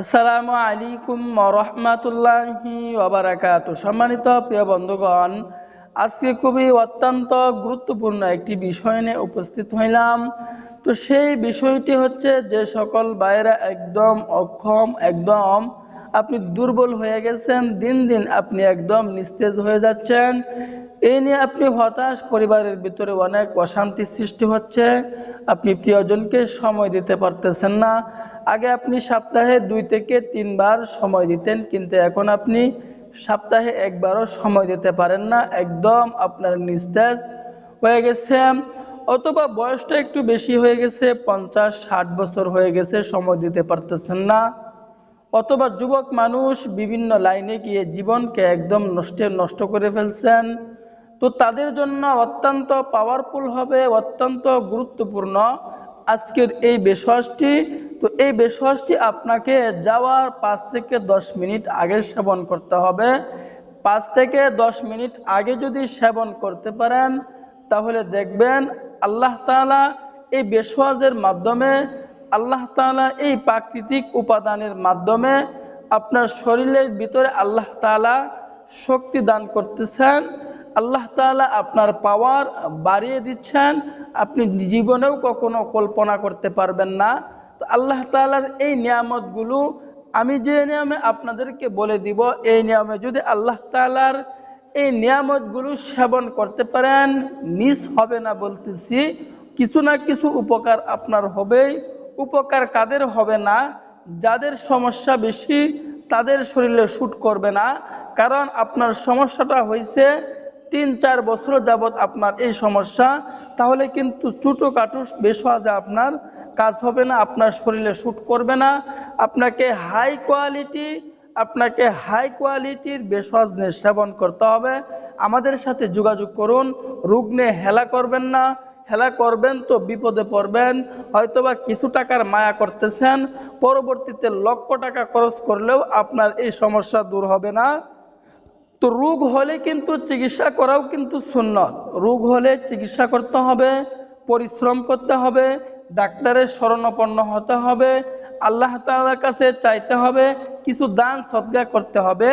আসসালামু আলাইকুম রহমাতুল্লাহি ওবারাকাত সম্মানিত প্রিয় বন্ধুগণ, আজকে খুবই অত্যন্ত গুরুত্বপূর্ণ একটি বিষয় নিয়ে উপস্থিত হইলাম। তো সেই বিষয়টি হচ্ছে যে সকল বাইরা একদম অক্ষম, একদম আপনি দুর্বল হয়ে গেছেন, দিন দিন আপনি একদম নিস্তেজ হয়ে যাচ্ছেন। এই নিয়ে আপনি হতাশ, পরিবারের ভিতরে অনেক অশান্তি সৃষ্টি হচ্ছে। আপনি প্রিয়জনকে সময় দিতে পারতেছেন না। আগে আপনি সপ্তাহে দুই থেকে তিনবার সময় দিতেন, কিন্তু এখন আপনি সপ্তাহে একবারও সময় দিতে পারেন না, একদম আপনার নিস্তেজ হয়ে গেছে। অথবা বয়সটা একটু বেশি হয়ে গেছে, পঞ্চাশ, ষাট বছর হয়ে গেছে, সময় দিতে পারতেছেন না। অথবা যুবক মানুষ বিভিন্ন লাইনে গিয়ে জীবনকে একদম নষ্টে, নষ্ট করে ফেলছেন। তো তাদের জন্য অত্যন্ত পাওয়ারফুল হবে, অত্যন্ত গুরুত্বপূর্ণ। আজকের এই বেশওয়াজটি তো এই বেশওয়াজটি আপনাকে যাওয়ার পাঁচ থেকে দশ মিনিট আগে সেবন করতে হবে। পাঁচ থেকে দশ মিনিট আগে যদি সেবন করতে পারেন, তাহলে দেখবেন আল্লাহ তাআলা এই বেশওয়াজের মাধ্যমে, আল্লাহ তাআলা এই প্রাকৃতিক উপাদানের মাধ্যমে আপনার শরীরের ভিতরে আল্লাহ তাআলা শক্তি দান করতেছেন। আল্লাহ তাআলা আপনার পাওয়ার বাড়িয়ে দিচ্ছেন, আপনি জীবনেও কখনো কল্পনা করতে পারবেন না। তো আল্লাহ তাআলার এই নিয়ামতগুলো আমি যে নিয়মে আপনাদেরকে বলে দিব, এই নিয়মে যদি আল্লাহ তাআলার এই নিয়ামতগুলো সেবন করতে পারেন, মিস হবে না বলতেছি, কিছু না কিছু উপকার আপনার হবেই। উপকার কাদের হবে না? যাদের সমস্যা বেশি, তাদের শরীরে শ্যুট করবে না। কারণ আপনার সমস্যাটা হয়েছে তিন, চার বছর যাবৎ আপনার এই সমস্যা, তাহলে কিন্তু ছোটোখাটো বেসওয়াজে আপনার কাজ হবে না, আপনার শরীরে শ্যুট করবে না। আপনাকে হাই কোয়ালিটি আপনাকে হাই কোয়ালিটির নিয়ে সেবন করতে হবে। আমাদের সাথে যোগাযোগ করুন রোগ নিয়ে হেলা করবেন না। হেলা করবেন তো বিপদে পড়বেন, হয়তোবা কিছু টাকার মায়া করতেছেন, পরবর্তীতে লক্ষ টাকা খরচ করলেও আপনার এই সমস্যা দূর হবে না। তো রোগ হলে কিন্তু চিকিৎসা করাও কিন্তু সুন্নত। রোগ হলে চিকিৎসা করতে হবে, পরিশ্রম করতে হবে, ডাক্তারের শরণাপন্ন হতে হবে, আল্লাহ তাআলার কাছে চাইতে হবে, কিছু দান সদ্গা করতে হবে।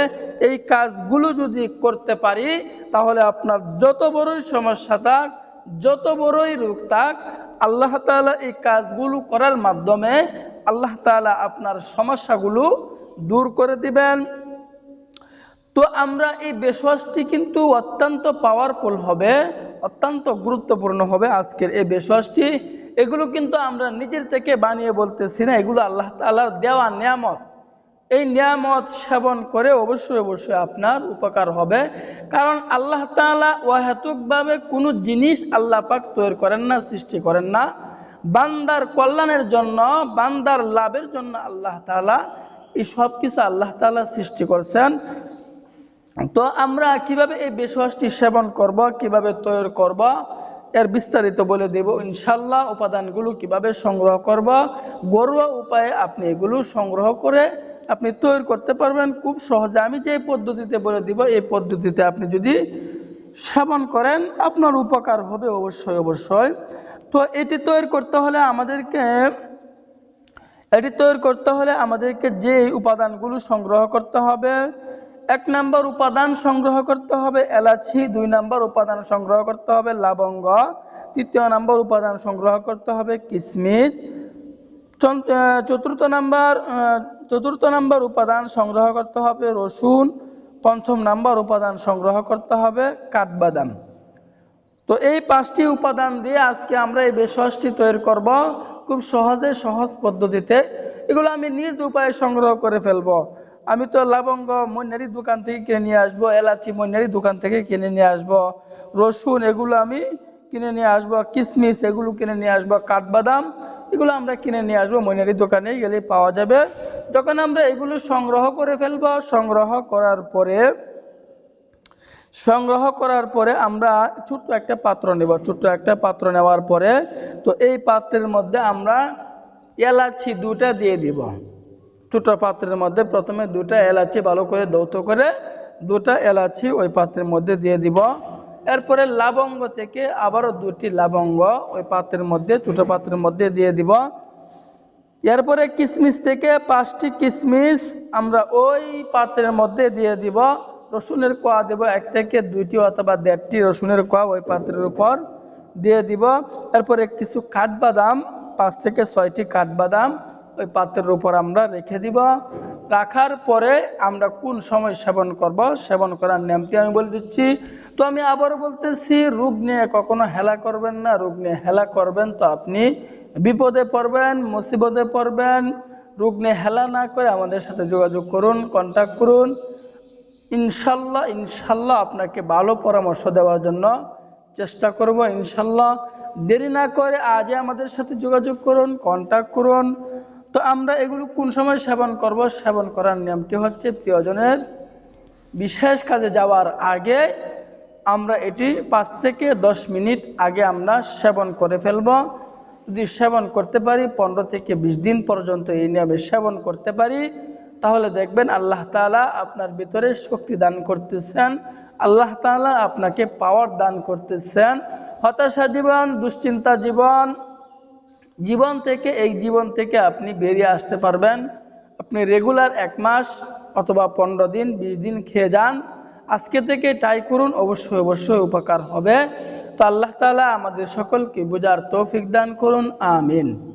এই কাজগুলো যদি করতে পারি, তাহলে আপনার যত বড়ই সমস্যা থাক, যত বড়ই রোগ থাক, আল্লাহ তাআলা এই কাজগুলো করার মাধ্যমে আল্লাহ তাআলা আপনার সমস্যাগুলো দূর করে দিবেন। তো আমরা এই বেশওয়াজটি কিন্তু অত্যন্ত পাওয়ারফুল হবে, অত্যন্ত গুরুত্বপূর্ণ হবে আজকের এই বেশওয়াজটি এগুলো কিন্তু আমরা নিজের থেকে বানিয়ে বলতেছি না, এগুলো আল্লাহ তাআলার দেওয়া নিয়ামত। এই নিয়ামত সেবন করে অবশ্যই অবশ্যই আপনার উপকার হবে। কারণ আল্লাহ তাআলা ওয়াহেতুকভাবে কোনো জিনিস আল্লাহ পাক তৈরি করেন না, সৃষ্টি করেন না। বান্দার কল্যাণের জন্য, বান্দার লাভের জন্য আল্লাহ তাআলা এই সব কিছু আল্লাহ তাআলা সৃষ্টি করছেন। তো আমরা কীভাবে এই বেশওয়াজটি সেবন করব, কীভাবে তৈরি করব, এর বিস্তারিত বলে দেব। ইনশাল্লাহ উপাদানগুলো কীভাবে সংগ্রহ করব, ঘরোয়া উপায়ে আপনি এগুলো সংগ্রহ করে আপনি তৈরি করতে পারবেন। খুব সহজে আমি যে পদ্ধতিতে বলে দিব, এই পদ্ধতিতে আপনি যদি সেবন করেন, আপনার উপকার হবে অবশ্যই অবশ্যই। তো এটি তৈরি করতে হলে আমাদেরকে, এটি তৈরি করতে হলে আমাদেরকে যে উপাদানগুলো সংগ্রহ করতে হবে এক নম্বর উপাদান সংগ্রহ করতে হবে এলাচি, দুই নম্বর উপাদান সংগ্রহ করতে হবে লবঙ্গ, তৃতীয় নম্বর উপাদান সংগ্রহ করতে হবে কিশমিশ চতুর্থ নাম্বার চতুর্থ নাম্বার উপাদান সংগ্রহ করতে হবে রসুন, পঞ্চম নাম্বার উপাদান সংগ্রহ করতে হবে কাঠবাদাম। তো এই পাঁচটি উপাদান দিয়ে আজকে আমরা এই বেশটি তৈরি করব খুব সহজে, সহজ পদ্ধতিতে। এগুলো আমি নিজ উপায়ে সংগ্রহ করে ফেলব। আমি তো লবঙ্গ মন্যারি দোকান থেকে কিনে নিয়ে আসব, এলাচি মন্যারি দোকান থেকে কিনে নিয়ে আসব, রসুন এগুলো আমি কিনে নিয়ে আসব কিশমিশ এগুলো কিনে নিয়ে আসব, কাঠবাদাম এগুলো আমরা কিনে নিয়ে আসব মইনারি দোকানে গেলে পাওয়া যাবে। যখন আমরা এগুলো সংগ্রহ করে ফেলব, সংগ্রহ করার পরে, সংগ্রহ করার পরে আমরা ছোট্ট একটা পাত্র নেব, ছোট্ট একটা পাত্র নেওয়ার পরে তো এই পাত্রের মধ্যে আমরা এলাচি দুটা দিয়ে দিব। ছোট পাত্রের মধ্যে প্রথমে দুটা এলাচি ভালো করে দৌত করে দুটা এলাচি ওই পাত্রের মধ্যে দিয়ে দিব। এরপরে লবঙ্গ থেকে আবারও দুটি লবঙ্গ ওই পাত্রের মধ্যে ছোট পাত্রের মধ্যে দিয়ে দিব। এরপরে কিশমিশ থেকে পাঁচটি কিশমিশ আমরা ওই পাত্রের মধ্যে দিয়ে দিব। রসুনের কোয়া দেব এক থেকে দুইটি অথবা দেড়টি রসুনের কোয়া ওই পাত্রের উপর দিয়ে দিব। এরপরে কিছু কাঠবাদাম, পাঁচ থেকে ছয়টি কাঠবাদাম ওই পাত্রের উপর আমরা রেখে দিব। রাখার পরে আমরা কোন সময় সেবন করব, সেবন করার নিয়মটি আমি বলে দিচ্ছি। তো আমি আবারও বলতেছি, রোগ নিয়ে কখনো হেলা করবেন না, রোগ নিয়ে হেলা করবেন তো আপনি বিপদে পড়বেন, মুসিবতে পড়বেন। রোগ নিয়ে হেলা না করে আমাদের সাথে যোগাযোগ করুন কন্ট্যাক্ট করুন। ইনশাল্লাহ ইনশাল্লাহ আপনাকে ভালো পরামর্শ দেওয়ার জন্য চেষ্টা করব, ইনশাল্লাহ। দেরি না করে আজই আমাদের সাথে যোগাযোগ করুন কন্ট্যাক্ট করুন। তো আমরা এগুলো কোন সময় সেবন করব? সেবন করার নিয়মটি হচ্ছে? প্রিয়জনের বিশেষ কাজে যাওয়ার আগে আমরা এটি পাঁচ থেকে দশ মিনিট আগে আমরা সেবন করে ফেলব। যদি সেবন করতে পারি, পনেরো থেকে বিশ দিন পর্যন্ত এই নিয়মে সেবন করতে পারি, তাহলে দেখবেন আল্লাহ তাআলা আপনার ভিতরে শক্তি দান করতেছেন। আল্লাহ তাআলা আপনাকে পাওয়ার দান করতেছেন। হতাশা জীবন, দুশ্চিন্তা জীবন জীবন থেকে, এই জীবন থেকে আপনি বেরিয়ে আসতে পারবেন। আপনি রেগুলার এক মাস অথবা পনেরো দিন, বিশ দিন খেয়ে যান। আজকে থেকে ট্রাই করুন, অবশ্যই অবশ্যই উপকার হবে। তো আল্লাহ তালা আমাদের সকলকে বোঝার তৌফিক দান করুন, আমিন।